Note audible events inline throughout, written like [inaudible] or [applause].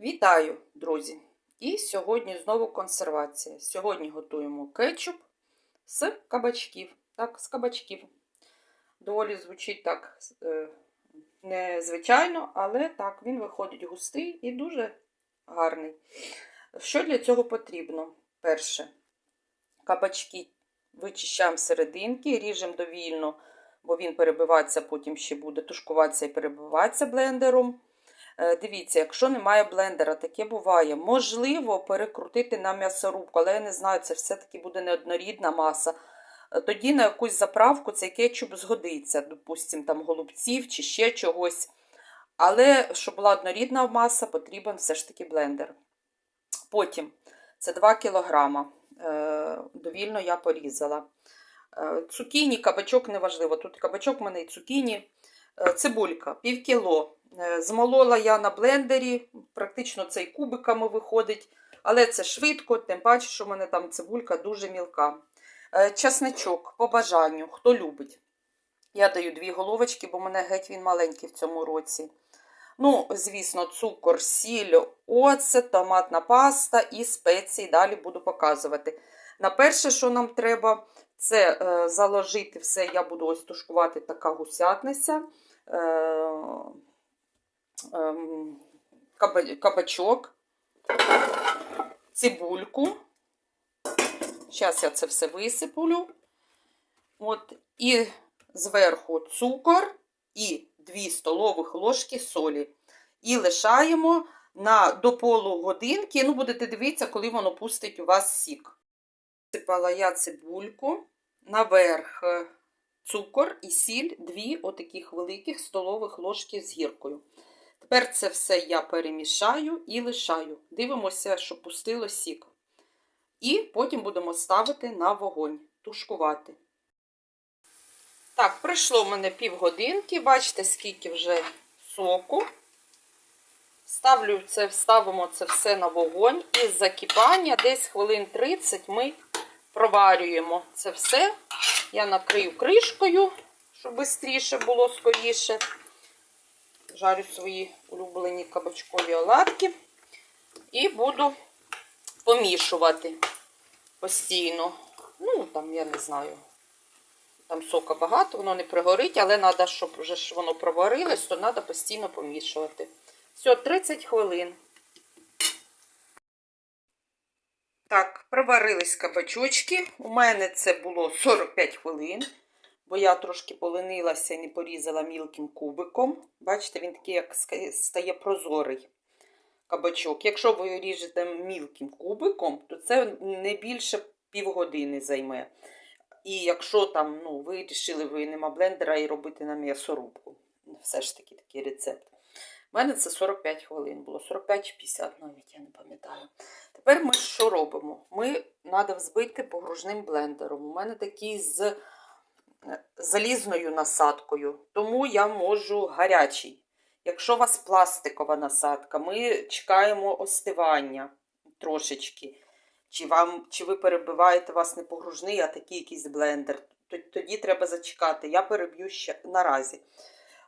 Вітаю, друзі! І сьогодні знову консервація. Сьогодні готуємо кетчуп з кабачків. Так, з кабачків. Доволі звучить так е, незвичайно, але так, він виходить густий і дуже гарний. Що для цього потрібно? Перше, кабачки вичищаємо серединки, ріжемо довільно, бо він перебиватися, потім ще буде тушкуватися і перебиватися блендером. Е, Дивіться, якщо немає блендера, таке буває. Можливо, перекрутити на м'ясорубку, але я не знаю, це все-таки буде неоднорідна маса. Е, Тоді на якусь заправку цей кетчуп згодиться, допустимо, там голубців чи ще чогось. Але щоб була однорідна маса, потрібен все ж таки блендер. Потім це 2 кг. Довільно я порізала. Е, Цукіні, кабачок неважливо. Тут кабачок в мене і цукіні. Е, Цибулька, пів кіло. Е, Змолола я на блендері, практично це і кубиками виходить, але це швидко, тим паче, що в мене там цибулька дуже мілка. Е, Часничок по бажанню, хто любить. Я даю дві головочки, бо в мене геть він маленький в цьому році. Ну, звісно, цукор, сіль, оцет, томатна паста і спеції. Далі буду показувати. На перше, що нам треба, це е, заложити все. Я буду ось тушкувати така гусятниця. Ем, кабачок, цибульку. Зараз я це все висиплю. От, і зверху цукор і 2 столових ложки солі. І лишаємо на до полугодинки. Ну, будете дивитися, коли воно пустить у вас сік. Сипала я цибульку, наверх е, цукор і сіль, дві отаких великих столових ложки з гіркою. Тепер це все я перемішаю і лишаю. Дивимося, щоб пустило сік. І потім будемо ставити на вогонь, тушкувати. Так, пройшло в мене півгодинки. Бачите, скільки вже соку. Ставлю це, ставимо це все на вогонь. І з закипання десь хвилин 30 ми проварюємо це все. Я накрию кришкою, щоб швидше було скоріше. Жарю свої улюблені кабачкові оладки. І буду помішувати постійно. Ну, там, я не знаю, там сока багато, воно не пригорить, але треба, щоб вже ж воно проварилось, то треба постійно помішувати. Все, 30 хвилин. Так, проварились кабачочки. У мене це було 45 хвилин, бо я трошки поленилася і не порізала мілким кубиком. Бачите, він такий, як стає прозорий кабачок. Якщо ви ріжете мілким кубиком, то це не більше півгодини займе. І якщо там, ну, ви вирішили, ви нема блендера і робити на м'ясорубку. Все ж таки такий рецепт. У мене це 45 хвилин було, 45 чи 50 навіть, я не пам'ятаю. Тепер ми що робимо? Ми треба взбити погружним блендером. У мене такий з залізною насадкою, тому я можу гарячий. Якщо у вас пластикова насадка, ми чекаємо остивання трошечки. Чи вам, чи ви перебиваєте у вас не погружний, а такий якийсь блендер. Тоді треба зачекати. Я переб'ю ще наразі.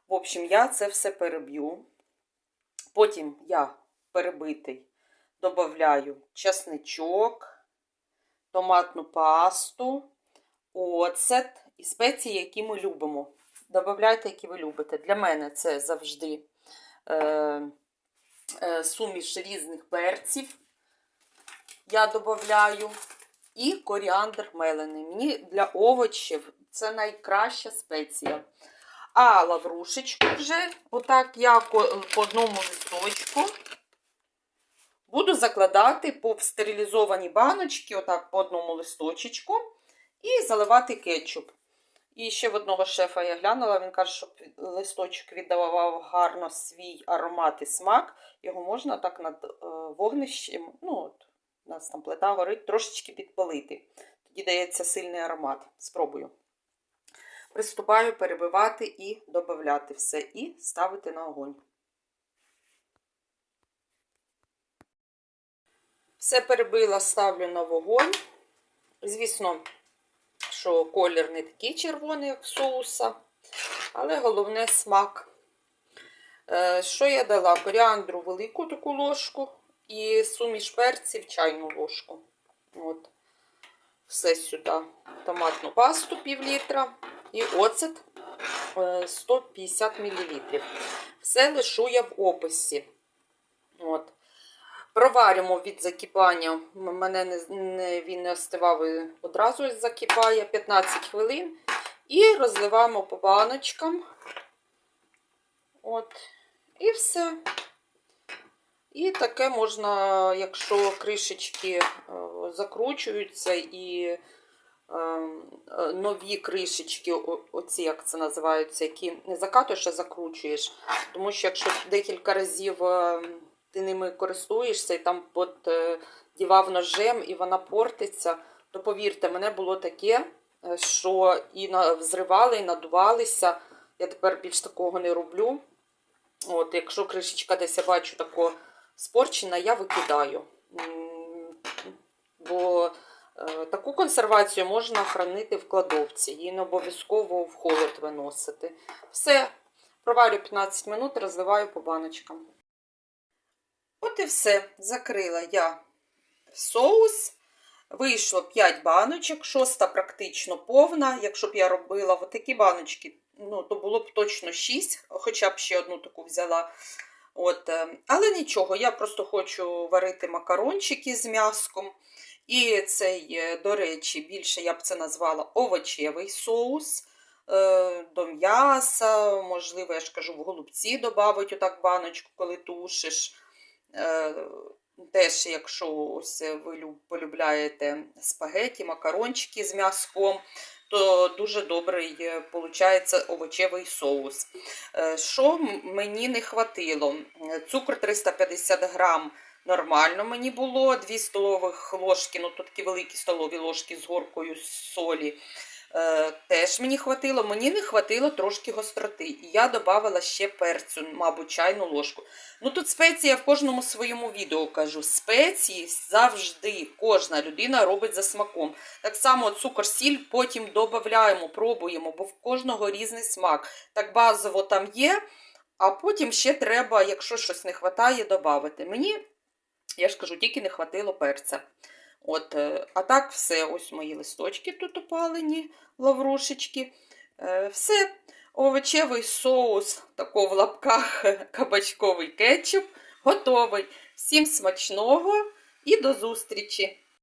В общем, я це все переб'ю. Потім я перебитий додаю часничок, томатну пасту, оцет і спеції, які ми любимо. Добавляйте, які ви любите. Для мене це завжди е, е, суміш різних перців. Я додаю. І коріандр мелений. Мені для овочів це найкраща спеція. А лаврушечку вже, отак я по одному листочку, буду закладати по стерилізовані баночки, отак по одному листочечку, і заливати кетчуп. І ще в одного шефа я глянула, він каже, щоб листочок віддавав гарно свій аромат і смак. Його можна так над е, вогнищем, ну от, у нас там плита горить, трошечки підпалити. Тоді дається сильний аромат. Спробую. Приступаю перебивати і додати все, і ставити на огонь. Все перебила, ставлю на вогонь. Звісно, що колір не такий червоний, як соуса, але головне смак. Е, Що я дала? Коріандру велику таку ложку і суміш перців чайну ложку. От. Все сюди. Томатну пасту пів літра і оцет е, 150 мл. Все лишу я в описі. От. Проваримо від закипання. Мене не, не, він не остивав і одразу закипає 15 хвилин. І розливаємо по баночкам. От. І все. І таке можна, якщо кришечки е, закручуються і е, е, нові кришечки, оці, як це називаються, які не закатуєш, а закручуєш. Тому що якщо декілька разів ти ними користуєшся і там от, е, ножем і вона портиться, то повірте, мене було таке, е, що і взривали, і надувалися. Я тепер більш такого не роблю. От, якщо кришечка десь я бачу тако спорчена, я викидаю. Бо е, таку консервацію можна хранити в кладовці. Її не обов'язково в холод виносити. Все, проварю 15 минут, розливаю по баночкам. От і все. Закрила я соус. Вийшло 5 баночок, шоста практично повна. Якщо б я робила такі баночки, ну, то було б точно 6, хоча б ще одну таку взяла. От, е, але нічого, я просто хочу варити макарончики з м'яском. І цей, е, до речі, більше я б це назвала овочевий соус е, до м'яса. Можливо, я ж кажу, в голубці додавить отак баночку, коли тушиш. Е, Теж, якщо ось ви полюбляєте спагеті, макарончики з м'язком, то дуже добрий виходить овочевий соус. Е, Що мені не хватило? Е, Цукор 350 грам нормально мені було, 2 столових ложки, ну тут такі великі столові ложки з горкою солі. Е, теж мені хватило. Мені не хватило трошки гостроти. І я додавала ще перцю, мабуть, чайну ложку. Ну тут спеції я в кожному своєму відео кажу. Спеції завжди кожна людина робить за смаком. Так само цукор, сіль потім додаємо, пробуємо, бо в кожного різний смак. Так базово там є, а потім ще треба, якщо щось не вистачає, додати. Мені, я ж кажу, тільки не хватило перця. От, е, а так, все, ось мої листочки тут опалені, лаврушечки. Е, Все, овочевий соус, тако в лапках [laughs] кабачковий кетчуп, готовий. Всім смачного і до зустрічі!